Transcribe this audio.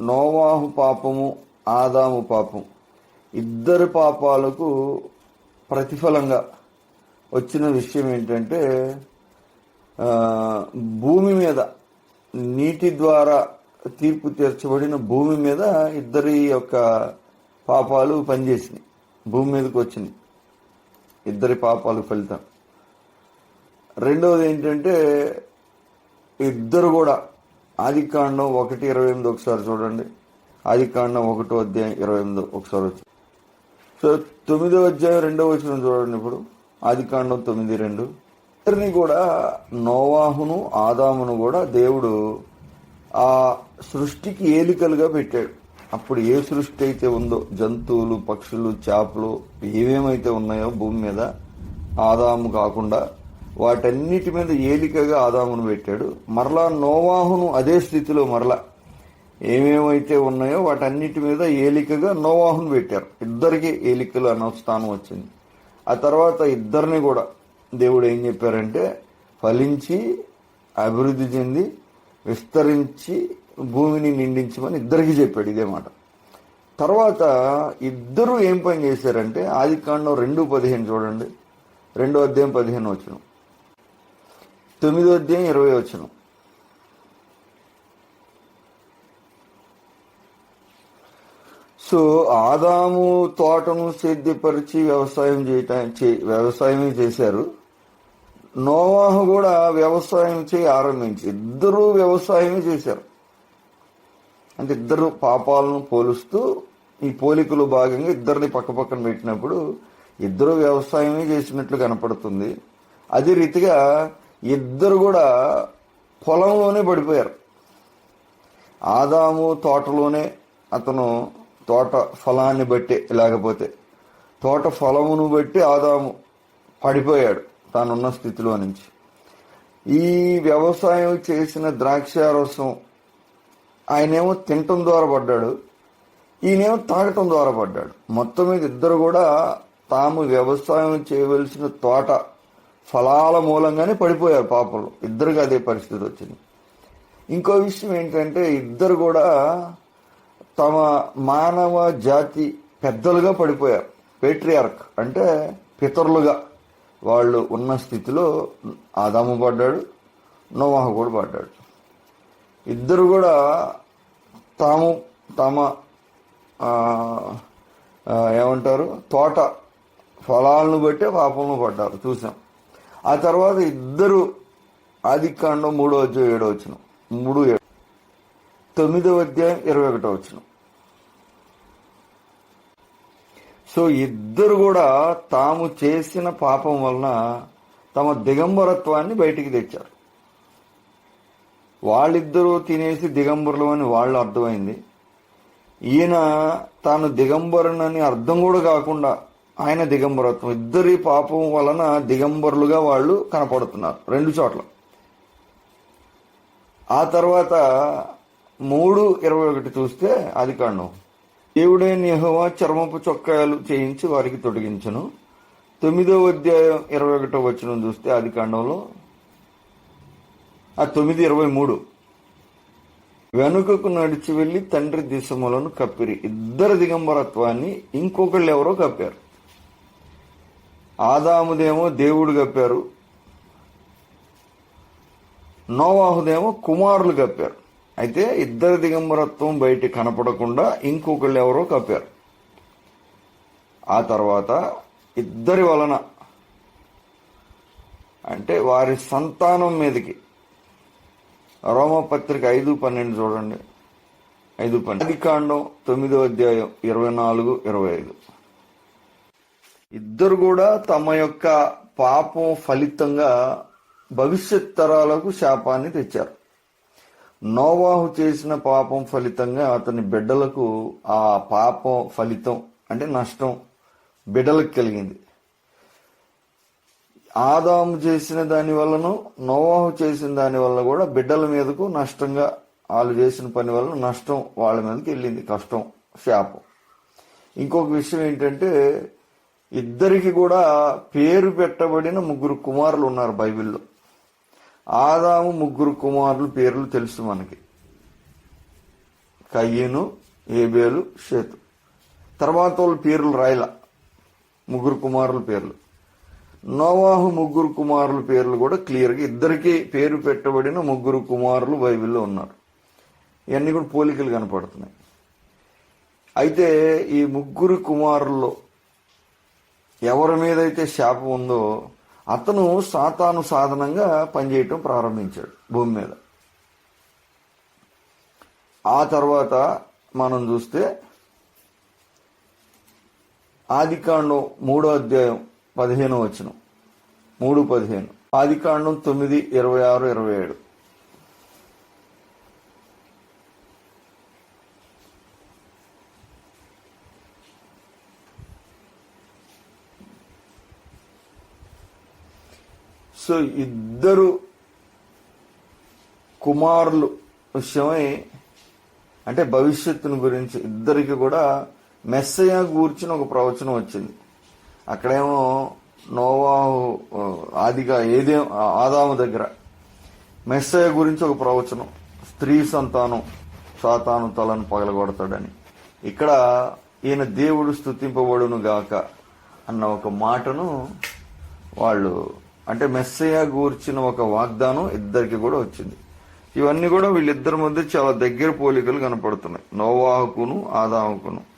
నోవాహు పాపము ఆదాము పాపం. ఇద్దరి పాపాలకు ప్రతిఫలంగా వచ్చిన విషయం ఏంటంటే భూమి మీద నీటి ద్వారా తీర్పు తీర్చబడిన భూమి మీద ఇద్దరి యొక్క పాపాలు పనిచేసినాయి. భూమి మీదకి వచ్చినాయి. ఇద్దరి పాపాలు ఫలితం. రెండవది ఏంటంటే ఇద్దరు కూడా ఆది కాండం ఒకటి ఇరవై ఎనిమిది ఒకసారి చూడండి. ఆది కాండం ఒకటో అధ్యాయం ఇరవై ఎనిమిది ఒకసారి వచ్చి. సో తొమ్మిదో అధ్యాయం రెండో వచ్చిన చూడండి ఇప్పుడు. ఆది కాండం తొమ్మిది రెండు. ఇద్దరిని కూడా నోవాహును ఆదామును కూడా దేవుడు ఆ సృష్టికి ఏలికలుగా పెట్టాడు. అప్పుడు ఏ సృష్టి అయితే ఉందో జంతువులు పక్షులు చేపలు ఏమేమైతే ఉన్నాయో భూమి మీద ఆదాము కాకుండా వాటన్నిటి మీద ఏలికగా ఆదామును పెట్టాడు. మరలా నోవాహును అదే స్థితిలో మరలా ఏమేమైతే ఉన్నాయో వాటన్నిటి మీద ఏలికగా నోవాహును పెట్టారు. ఇద్దరికి ఏలికలు అన్న స్థానం వచ్చింది. ఆ తర్వాత ఇద్దరిని కూడా దేవుడు ఏం చెప్పారంటే ఫలించి అభివృద్ధి చెంది విస్తరించి భూమిని నిండించమని ఇద్దరికి చెప్పాడు ఇదే మాట. తర్వాత ఇద్దరు ఏం పని చేశారంటే ఆది కాండం రెండు పదిహేను చూడండి. రెండో అధ్యాయం పదిహేను వచ్చినాం తొమ్మిదో అధ్యాయం ఇరవై వచ్చిన సో ఆదాము తోటను సేద్యపరిచి వ్యవసాయం చేయటం చే- వ్యవసాయమే చేశారు. నోవాహు కూడా వ్యవసాయం చేయి ఆరంభించి ఇద్దరు వ్యవసాయమే చేశారు. అంటే ఇద్దరు పాపాలను పోలుస్తూ ఈ పోలికలు భాగంగా ఇద్దరిని పక్క పక్కన పెట్టినప్పుడు ఇద్దరు వ్యవసాయమే చేసినట్లు కనపడుతుంది. అదే రీతిగా ఇద్దరు కూడా పొలంలోనే పడిపోయారు. ఆదాము తోటలోనే అతను తోట ఫలాన్ని బట్టి లేకపోతే తోట ఫలమును బట్టి ఆదాము పడిపోయాడు తానున్న స్థితిలో నుంచి. ఈ వ్యవసాయం చేసిన ద్రాక్షారసం ఆయనేమో తినటం ద్వారా పడ్డాడు ఈయనేమో తాగటం ద్వారా పడ్డాడు. మొత్తం మీద ఇద్దరు కూడా తాము వ్యవసాయం చేయవలసిన తోట ఫలాల మూలంగానే పడిపోయారు పాపలు. ఇద్దరికి అదే పరిస్థితి వచ్చింది. ఇంకో విషయం ఏంటంటే ఇద్దరు కూడా తమ మానవ జాతి పెద్దలుగా పడిపోయారు. పేట్రియార్క్ అంటే పితరులుగా వాళ్ళు ఉన్న స్థితిలో ఆదాము పడ్డాడు నోవాహ కూడా పడ్డాడు. ఇద్దరు కూడా తాము తమ ఏమంటారు తోట ఫలాలను బట్టే పాపంలో పడ్డారు చూసాం. ఆ తర్వాత ఇద్దరు ఆదికాండం మూడో అధ్యాయం ఏడో వచ్చిన మూడు ఏడు. తొమ్మిదవ అధ్యాయం ఇరవై ఒకటో వచ్చిన సో ఇద్దరు కూడా తాము చేసిన పాపం వలన తమ దిగంబరత్వాన్ని బయటికి తెచ్చారు. వాళ్ళిద్దరూ తినేసి దిగంబరులు అని వాళ్ళు అర్థమైంది. ఈయన తాను దిగంబరునని అర్థం కూడా కాకుండా ఆయన దిగంబరత్వం. ఇద్దరి పాపం వలన దిగంబరులుగా వాళ్ళు కనపడుతున్నారు రెండు చోట్ల. ఆ తర్వాత మూడు ఇరవై ఒకటి చూస్తే అది కాండం దేవుడే నిహోవా చర్మపు చొక్కాయలు చేయించి వారికి తొడిగించను. తొమ్మిదో అధ్యాయం ఇరవై ఒకటో వచ్చిన చూస్తే అది కాండంలో ఆ తొమ్మిది ఇరవై మూడు. వెనుకకు నడిచి వెళ్ళి తండ్రి దిశములను కప్పిరి. ఇద్దరు దిగంబరత్వాన్ని ఇంకొకళ్ళు ఎవరో కప్పారు. ఆదాముదేమో దేవుడు కప్పారు. నోవాహుదేమో కుమారులు కప్పారు. అయితే ఇద్దరు దిగంబరత్వం బయట కనపడకుండా ఇంకొకళ్ళు ఎవరో కప్పారు. ఆ తర్వాత ఇద్దరి వలన అంటే వారి సంతానం మీదకి రోమపత్రిక ఐదు పన్నెండు చూడండి. ఐదు పన్నెండు. ఆది కాండం తొమ్మిదో అధ్యాయం ఇరవై నాలుగు ఇరవై ఐదు. ఇద్దరు కూడా తమ యొక్క పాపం ఫలితంగా భవిష్యత్ తరాలకు శాపాన్ని తెచ్చారు. నోవాహు చేసిన పాపం ఫలితంగా అతని బిడ్డలకు ఆ పాపం ఫలితం అంటే నష్టం బిడ్డలకు కలిగింది. ఆదాము చేసిన దాని వలన నోవాహు చేసిన దాని వల్ల కూడా బిడ్డల మీదకు నష్టంగా వాళ్ళు చేసిన పని వలన నష్టం వాళ్ళ మీదకి వెళ్ళింది కష్టం శాపం. ఇంకొక విషయం ఏంటంటే ఇద్దరికి కూడా పేరు పెట్టబడిన ముగ్గురు కుమారులు ఉన్నారు బైబిల్లో. ఆదాము ముగ్గురు కుమారులు పేర్లు తెలుసు మనకి. కయ్యను ఏబేలు షేతు. తర్వాత వాళ్ళ పేర్లు రాయల. ముగ్గురు కుమారుల పేర్లు. నోవాహు ముగ్గురు కుమారుల పేర్లు కూడా క్లియర్గా ఇద్దరికి పేరు పెట్టబడిన ముగ్గురు కుమారులు బైబిల్లో ఉన్నారు. ఇవన్నీ కూడా పోలికలు కనపడుతున్నాయి. అయితే ఈ ముగ్గురు కుమారుల్లో ఎవరి మీదైతే శాపం ఉందో అతను సాతాను సాధనంగా పనిచేయటం ప్రారంభించాడు భూమి మీద. ఆ తర్వాత మనం చూస్తే ఆదికాండం మూడో అధ్యాయం పదిహేను వచ్చిన మూడు పదిహేను. ఆదికాండం తొమ్మిది ఇరవై ఆరు ఇరవై ఏడు. సో ఇద్దరు కుమారులు విషయమై అంటే భవిష్యత్తును గురించి ఇద్దరికి కూడా మెస్సయ గూర్చిన ఒక ప్రవచనం వచ్చింది. అక్కడేమో నోవాహు ఆదిగా ఏదే ఆదాము దగ్గర మెస్సయ గురించి ఒక ప్రవచనం. స్త్రీ సంతానం సాతాను తలను పగలగొడతాడని. ఇక్కడ ఈయన దేవుడు స్థుతింపబడును గాక అన్న ఒక మాటను వాళ్ళు అంటే మెస్సయ గూర్చిన ఒక వాగ్దానం ఇద్దరికి కూడా వచ్చింది. ఇవన్నీ కూడా వీళ్ళిద్దరి మధ్య చాలా దగ్గర పోలికలు కనపడుతున్నాయి. నోవాహకును ఆదాముకును.